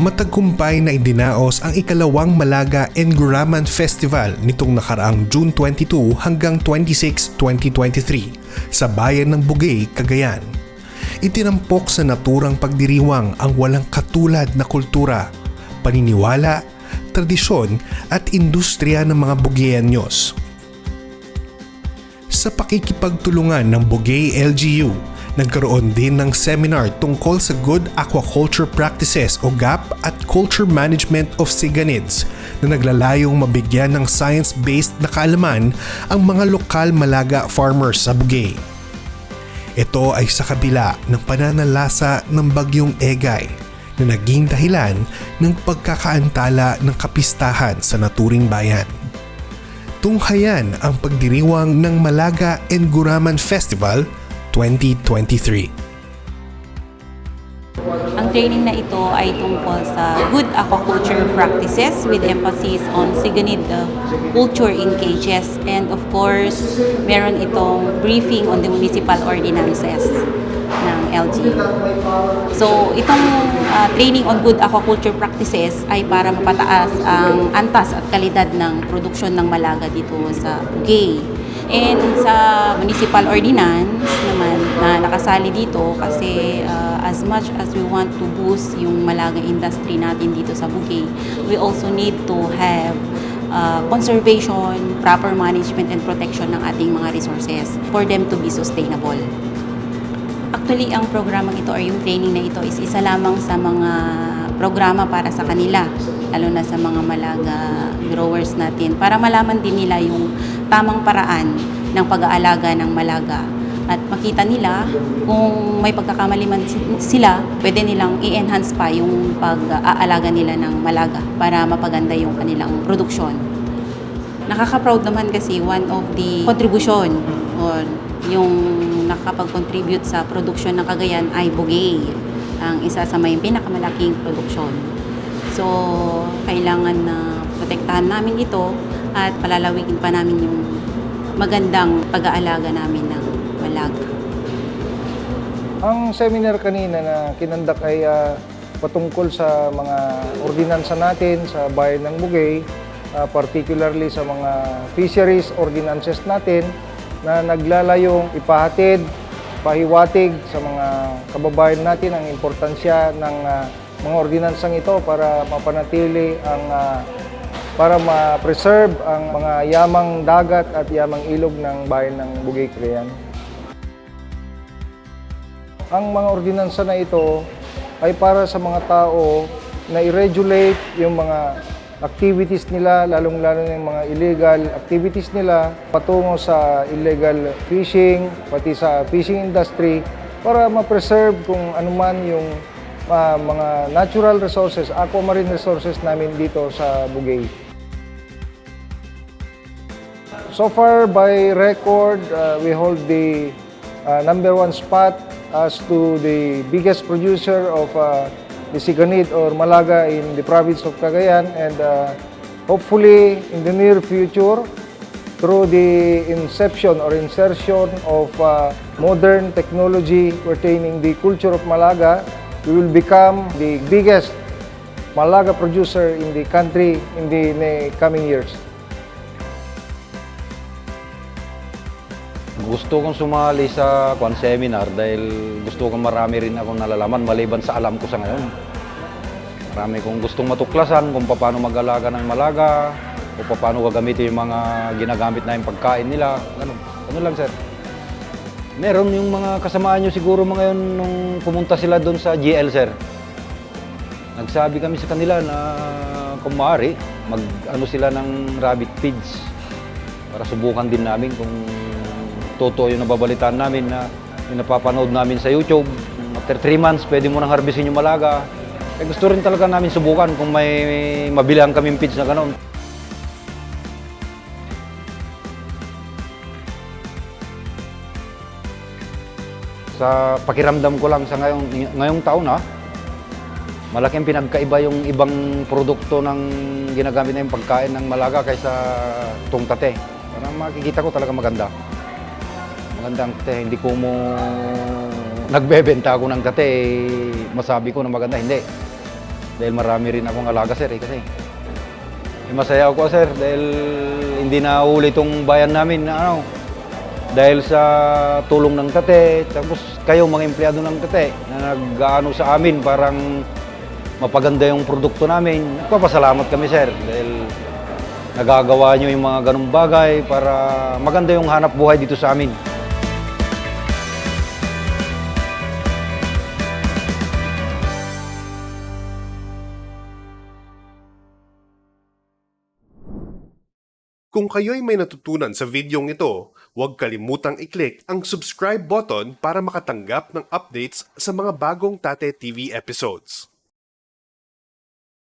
Matagumpay na idinaos ang ikalawang Malaga Enguraman Festival nitong nakaraang June 22 hanggang 26, 2023 sa bayan ng Bugay, Cagayan. Itinampok sa naturang pagdiriwang ang walang katulad na kultura, paniniwala, tradisyon at industriya ng mga Bugayenyos. Sa pakikipagtulungan ng Bugay LGU, nagkaroon din ng seminar tungkol sa Good Aquaculture Practices o GAP at Culture Management of Siganids na naglalayong mabigyan ng science-based na kaalaman ang mga lokal malaga farmers sa Bugay. Ito ay sa kabila ng pananalasa ng bagyong Egay na naging dahilan ng pagkakaantala ng kapistahan sa naturing bayan. Tunghayan ang pagdiriwang ng Malaga Enguraman Festival 2023. Ang training na ito ay tungkol sa good aquaculture practices with emphasis on siganid culture in cages and of course meron itong briefing on the municipal ordinances ng LG. So itong uh, training on good aquaculture practices ay para mapataas ang antas at kalidad ng produksyon ng malaga dito sa Bugay. And sa municipal ordinance naman na nakasali dito kasi uh, as much as we want to boost yung malaga industry natin dito sa Bugay, we also need to have uh, conservation, proper management and protection ng ating mga resources for them to be sustainable. Actually, ang programang ito or yung training na ito is isa lamang sa mga programa para sa kanila, lalo na sa mga malaga growers natin, para malaman din nila yung tamang paraan ng pag-aalaga ng malaga. At makita nila kung may pagkakamali man sila, pwede nilang i-enhance pa yung pag-aalaga nila ng malaga para mapaganda yung kanilang produksyon. Nakaka-proud naman kasi one of the contribution or yung nakakapag-contribute sa produksyon ng Cagayan ay Bugay, ang isa sa may pinakamalaking produksyon. So, kailangan na protektahan namin ito at palalawigin pa namin yung magandang pag-aalaga namin ng malaga. Ang seminar kanina na kinandak ay ah, patungkol sa mga ordinansa natin sa bayan ng Bugay, ah, particularly sa mga fisheries ordinances natin na naglalayong ipahatid, pahiwatig sa mga kababayan natin ang importansya ng ah, mga ordinansang ito para mapanatili ang ah, para ma-preserve ang mga yamang dagat at yamang ilog ng bayan ng Bugay Cagayan. Ang mga ordinansa na ito ay para sa mga tao na i-regulate yung mga activities nila, lalong-lalo na yung mga illegal activities nila patungo sa illegal fishing, pati sa fishing industry para ma-preserve kung anuman yung ah, mga natural resources, aquamarine resources namin dito sa Bugay. So far, by record, uh, we hold the uh, number one spot as to the biggest producer of uh, the siganid or malaga in the province of Cagayan. And uh, hopefully, in the near future, through the inception or insertion of uh, modern technology pertaining the culture of Malaga, we will become the biggest Malaga producer in the country in the, in the coming years. Gusto kong sumali sa kwan seminar dahil gusto kong marami rin akong nalalaman maliban sa alam ko sa ngayon. Marami kong gustong matuklasan kung paano mag-alaga ng malaga, o paano gagamitin yung mga ginagamit na yung pagkain nila. Ganun. Ano lang, sir. Meron yung mga kasamaan nyo siguro mga yun nung pumunta sila doon sa GL, sir. Nagsabi kami sa kanila na kung maaari, mag ano sila ng rabbit feeds para subukan din namin kung totoo yung nababalitaan namin na yung napapanood namin sa YouTube. After 3 months, pwede mo nang harvestin yung malaga. Eh, gusto rin talaga namin subukan kung may mabilang kaming feeds na gano'n. Sa pakiramdam ko lang sa ngayong, ngayong taon ha, malaking pinagkaiba yung ibang produkto ng ginagamit na yung pagkain ng malaga kaysa tungtate. Parang makikita ko talaga maganda. Maganda ang tate. Hindi ko mo nagbebenta ako ng tate, eh, masabi ko na maganda. Hindi. Dahil marami rin akong alaga sir eh, kasi. Eh, masaya ako sir dahil hindi na uli itong bayan namin na ano. Dahil sa tulong ng tate, tapos kayo mga empleyado ng tate na nag-ano sa amin parang mapaganda yung produkto namin. Nagpapasalamat kami sir dahil nagagawa nyo yung mga ganong bagay para maganda yung hanap buhay dito sa amin. Kung kayo'y may natutunan sa videong ito, huwag kalimutang i-click ang subscribe button para makatanggap ng updates sa mga bagong Tate TV episodes.